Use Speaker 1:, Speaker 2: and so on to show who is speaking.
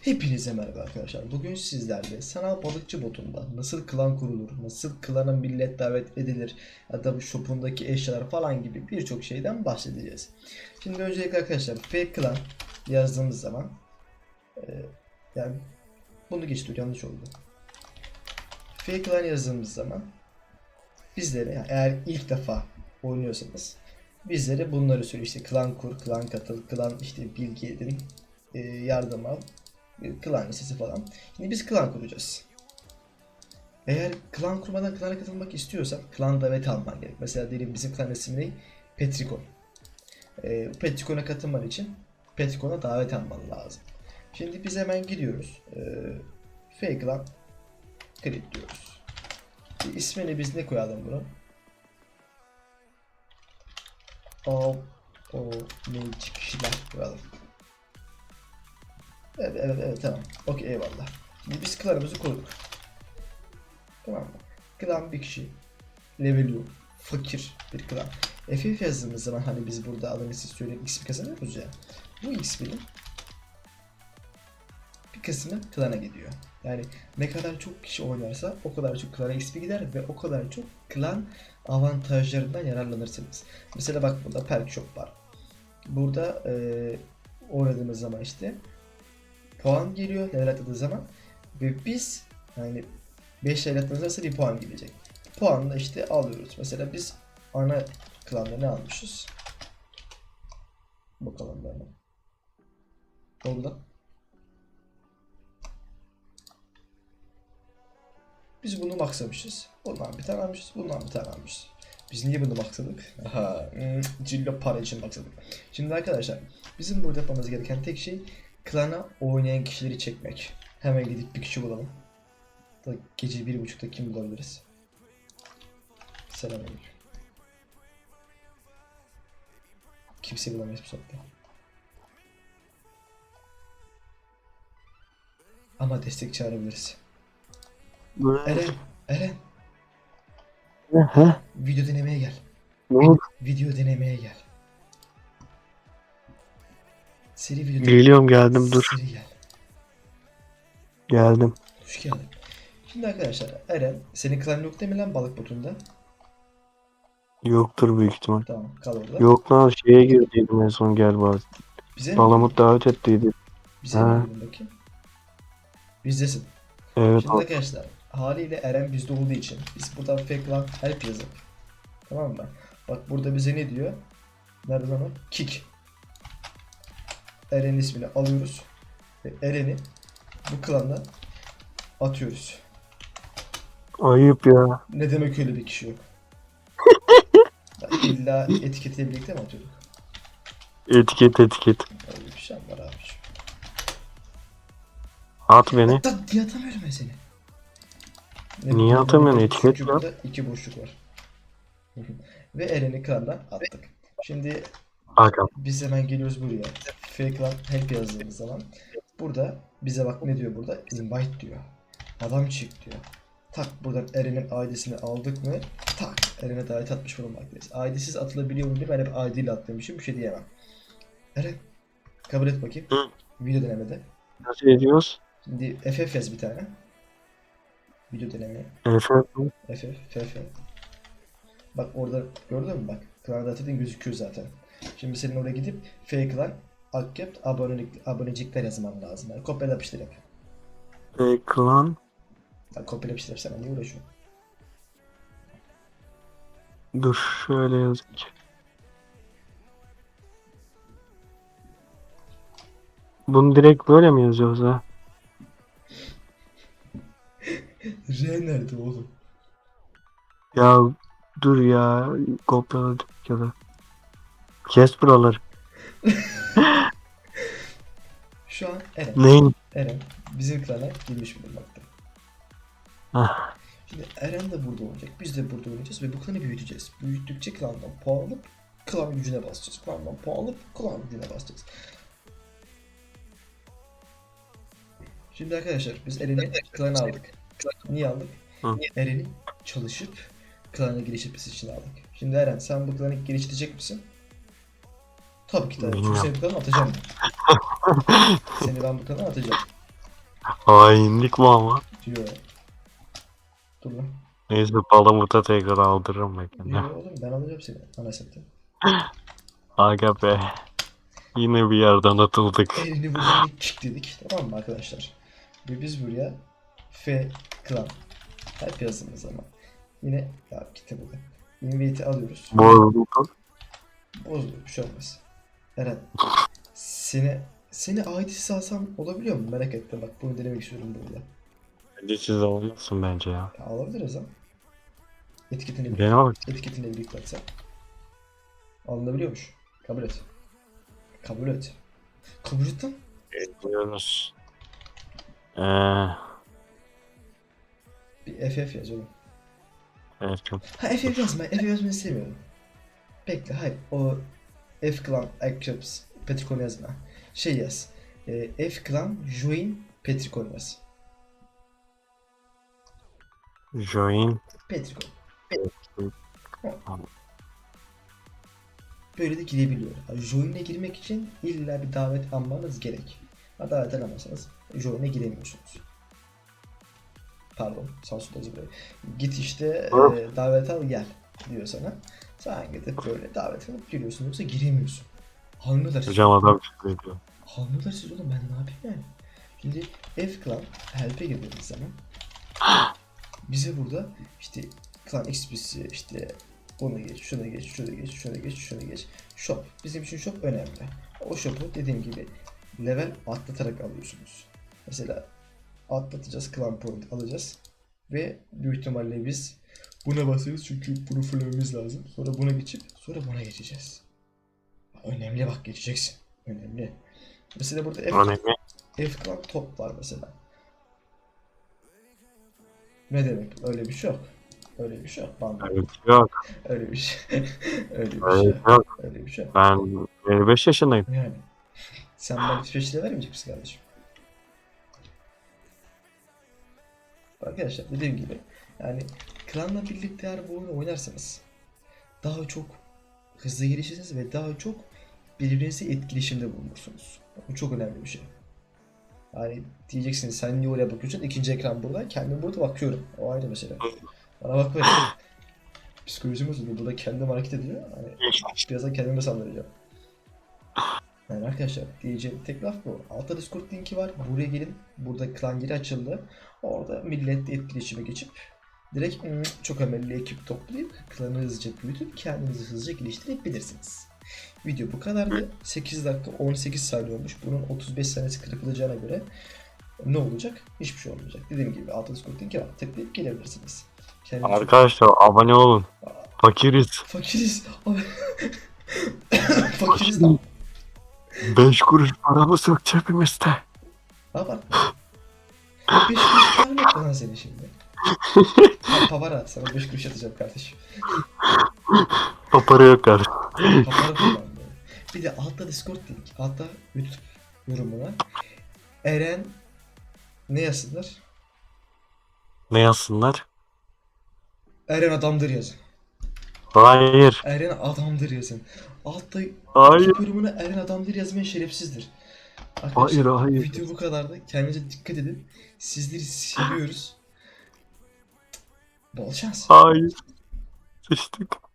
Speaker 1: Hepinize merhaba arkadaşlar. Bugün sizlerle sanal balıkçı botunda nasıl klan kurulur, nasıl klana millet davet edilir ya da bu shopundaki eşyalar falan gibi birçok şeyden bahsedeceğiz. Şimdi öncelikle arkadaşlar fake klan yazdığımız zaman e, yani bunu geçti yanlış oldu. Fake klan yazdığımız zaman bizlere yani eğer ilk defa oynuyorsanız bizlere bunları söylüyor işte klan kur, klan katıl, klan işte bilgi edin, e, yardım al, klan listesi falan. Şimdi biz klan kuracağız. Eğer klan kurmadan klana katılmak istiyorsan klan davet alman gerek. Mesela diyelim bizim klan ismi ne? Petrikon. E, Petrikon'a katılman için Petrikon'a davet alman lazım. Şimdi biz hemen gidiyoruz. E, fake klan create diyoruz. E, ismini biz ne koyalım bunu? O ne kişiler koyalım. Evet evet evet tamam. Okey eyvallah. Şimdi biz klanımızı kurduk. Tamam mı? Klan bir kişi. Level yok. Fakir bir klan. FF yazdığımız zaman hani biz burada siz söyleyip XP kazanıyoruz ya. Bu XP'nin bir kısmı klana gidiyor. Yani ne kadar çok kişi oynarsa o kadar çok klana XP gider ve o kadar çok klan avantajlarından yararlanırsınız. Mesela bak burada perk shop var. Burada eee oynadığımız zaman işte puan geliyor level atladığı zaman ve biz yani 5 level atladığımız zaman bir puan gelecek. Puanı da işte alıyoruz. Mesela biz ana klanda ne almışız? Bakalım. Ne oldu? Biz bunu maxlamışız. Bundan bir tane almışız. Bundan bir tane almışız. Biz niye bunu maxladık? Aha, hmm, cillo para için maxladık. Şimdi arkadaşlar bizim burada yapmamız gereken tek şey klana oynayan kişileri çekmek. Hemen gidip bir kişi bulalım. Da gece bir buçukta kim bulabiliriz? Selamünaleyküm. Kimse bulamayız bu saatte. Ama destek çağırabiliriz. Eren, Eren,
Speaker 2: Ha?
Speaker 1: video denemeye gel.
Speaker 2: Ne oldu?
Speaker 1: Video denemeye gel. Seri video
Speaker 2: Geliyorum geldim dur.
Speaker 1: Seri gel.
Speaker 2: Geldim.
Speaker 1: Hoş geldin. Şimdi arkadaşlar Eren, senin klan yok değil mi lan balık botunda?
Speaker 2: Yoktur büyük ihtimal.
Speaker 1: Tamam kal orada.
Speaker 2: Yok lan şeye girdiydim en son galiba.
Speaker 1: Bize?
Speaker 2: Palamut davet ettiydi.
Speaker 1: Bize
Speaker 2: Ha.
Speaker 1: mi girdin bakayım? Bizdesin.
Speaker 2: Evet
Speaker 1: Şimdi arkadaşlar haliyle Eren bizde olduğu için biz buradan fake lan help yazalım. Tamam mı? Bak burada bize ne diyor? Nerede lan o? Kick. Eren'in ismini alıyoruz. Ve Eren'i bu klana atıyoruz.
Speaker 2: ayıp ya.
Speaker 1: Ne demek öyle bir kişi yok? Ya İlla etiketiyle birlikte mi atıyorduk?
Speaker 2: Etiket etiket.
Speaker 1: Öyle bir şey var abi.
Speaker 2: At beni.
Speaker 1: Hatta diye atamıyorum ben seni.
Speaker 2: Niye atamıyorsun?
Speaker 1: Çünkü
Speaker 2: Etiket var.
Speaker 1: burada iki boşluk var. Ve Eren'i klandan attık. Şimdi
Speaker 2: Hakan.
Speaker 1: biz hemen geliyoruz buraya. Fake klan help yazdığımız zaman burada bize bak ne diyor burada? Invite diyor. Adam çık diyor. Tak buradan Eren'in ID'sini aldık mı? Tak Eren'e davet atmış bulunmaktayız. ID'siz atılabiliyor mu diye ben hep ID ile attığım bir şey diyemem. Eren kabul et bakayım.
Speaker 2: Hı.
Speaker 1: Video denemede.
Speaker 2: Nasıl ediyoruz?
Speaker 1: Şimdi FF yaz bir tane. Video denemeye.
Speaker 2: Efendim.
Speaker 1: FF, FF. Bak orada gördün mü bak. Klan datadın gözüküyor zaten. Şimdi senin oraya gidip fake klan accept abonelik, abonecikler yazman lazım. Yani kopyala yapıştır yap.
Speaker 2: E, klan.
Speaker 1: Yani kopyala yapıştır yap. Sen niye uğraşıyorsun?
Speaker 2: Dur şöyle yazayım. Bunu direkt böyle mi yazıyoruz ha?
Speaker 1: R nerede oğlum?
Speaker 2: Ya dur ya kopyaladık ya da. Kes buraları.
Speaker 1: Şu an Eren.
Speaker 2: Neyin?
Speaker 1: Eren bizim klana girmiş bulunmakta.
Speaker 2: Ah,
Speaker 1: Şimdi Eren de burada olacak. Biz de burada oynayacağız ve bu klanı büyüteceğiz. Büyüttükçe klandan puan alıp klan gücüne basacağız. Klandan puan alıp klan gücüne basacağız. Şimdi arkadaşlar biz Eren'i klana aldık. Niye aldık? Eren'i çalışıp klana geliştirmesi için aldık. Şimdi Eren sen bu klanı geliştirecek misin? Tabii ki de. Çünkü
Speaker 2: Bilmem.
Speaker 1: seni bu klana atacağım. seni ben bu klana atacağım.
Speaker 2: Hainlik mi ama?
Speaker 1: Diyor. Dur lan.
Speaker 2: Neyse palamuta tekrar aldırırım kendime.
Speaker 1: Diyor oğlum ben alacağım seni. Ana satayım.
Speaker 2: Aga be. Yine bir yerden atıldık.
Speaker 1: Elini buradan bir kick dedik. Tamam mı arkadaşlar? Ve biz buraya F klan. Hep yazdığımız zaman. Yine ya gitti burada. Invade'i alıyoruz.
Speaker 2: Bozdum.
Speaker 1: Bozdu. Bir şey olmaz. Eren. Seni seni ID'si alsam olabiliyor mu? Merak ettim bak bunu denemek istiyorum burada.
Speaker 2: Bence siz olmasın bence ya.
Speaker 1: Ya alabiliriz ha. Etiketini birlikte, etiketini birlikte atsak. Alınabiliyormuş. Kabul et. Kabul et. Kabul et lan.
Speaker 2: Ediyoruz. Eee.
Speaker 1: Bir FF yaz oğlum.
Speaker 2: Evet.
Speaker 1: Ha FF yazma. FF yazmayı sevmiyorum. Bekle hayır. O F clan accepts Petrikon yazma. Şey yaz. E, F clan join Petrikon yaz.
Speaker 2: Join.
Speaker 1: Petrikon. Böyle de girebiliyor. Join'e girmek için illa bir davet almanız gerek. Davet alamazsanız Join'e giremiyorsunuz. Pardon, sansürledi burayı. Git işte e, davet al gel diyor sana. Sen gidip böyle davet alıp giriyorsun yoksa giremiyorsun. Anlıyorlar siz.
Speaker 2: Hocam adam çıkıyor.
Speaker 1: Anlıyorlar siz oğlum ben ne yapayım yani. Şimdi F clan help'e girdiğimiz zaman bize burada işte clan XP'si işte ona geç, şuna geç, şuna geç, şuna geç, şuna geç. Shop. Bizim için shop önemli. O shop'u dediğim gibi level atlatarak alıyorsunuz. Mesela atlatacağız, clan point alacağız. Ve büyük ihtimalle biz buna basıyoruz çünkü bunu fullememiz lazım. Sonra buna geçip sonra buna geçeceğiz. Önemli bak geçeceksin. Önemli. Mesela burada F,
Speaker 2: Önemli.
Speaker 1: F top var mesela. Ne demek? Öyle bir şey yok. Öyle bir şey yok.
Speaker 2: Yok.
Speaker 1: Öyle bir şey. Öyle bir şey. Yok.
Speaker 2: yok.
Speaker 1: Öyle bir şey. yok.
Speaker 2: Ben 25 yaşındayım.
Speaker 1: Yani. Sen bana İsveç'te vermeyecek misin kardeşim? Arkadaşlar dediğim gibi yani klanla birlikte eğer bu oyunu oynarsanız daha çok hızlı gelişirsiniz ve daha çok birbirinize etkileşimde bulunursunuz. Bu çok önemli bir şey. Yani diyeceksiniz sen niye oraya bakıyorsun? İkinci ekran burada. Kendim burada bakıyorum. O ayrı mesele. Bana bakmayın. Psikolojim bozuldu. Burada kendim hareket ediyor. Hani birazdan kendime saldıracağım. Yani arkadaşlar diyeceğim tek laf bu. Altta Discord linki var. Buraya gelin. Burada klan yeri açıldı. Orada milletle etkileşime geçip direkt mm, çok emelli ekip toplayıp klanı hızlıca büyütüp kendinizi hızlıca geliştirebilirsiniz. Video bu kadardı. 8 dakika 18 saniye olmuş. Bunun 35 saniyesi kırpılacağına göre ne olacak? Hiçbir şey olmayacak. Dediğim gibi Discord linki var. Tıklayıp gelebilirsiniz. Kendinize
Speaker 2: Arkadaşlar abone olun. Fakiriz.
Speaker 1: Fakiriz. Fakiriz lan.
Speaker 2: 5 kuruş paramız yok cebimizde.
Speaker 1: Abartma. 5 kuruş kalmadı lan senin şimdi. Pa Pavara sana 5 kuruş atacağım kardeşim.
Speaker 2: O para yok kardeşim.
Speaker 1: Pavara kullandı. Bir de altta Discord link. Altta YouTube yorumuna. Eren ne yazsınlar?
Speaker 2: Ne yazsınlar?
Speaker 1: Eren adamdır yazın.
Speaker 2: Hayır.
Speaker 1: Eren adamdır yazın. Altta
Speaker 2: Hayır.
Speaker 1: YouTube yorumuna Eren adamdır yazmayan şerefsizdir.
Speaker 2: Hayır
Speaker 1: Arkadaşlar
Speaker 2: hayır.
Speaker 1: video bu kadardı. Kendinize dikkat edin. Sizleri seviyoruz. Bol.
Speaker 2: Hayır. Sıçtık.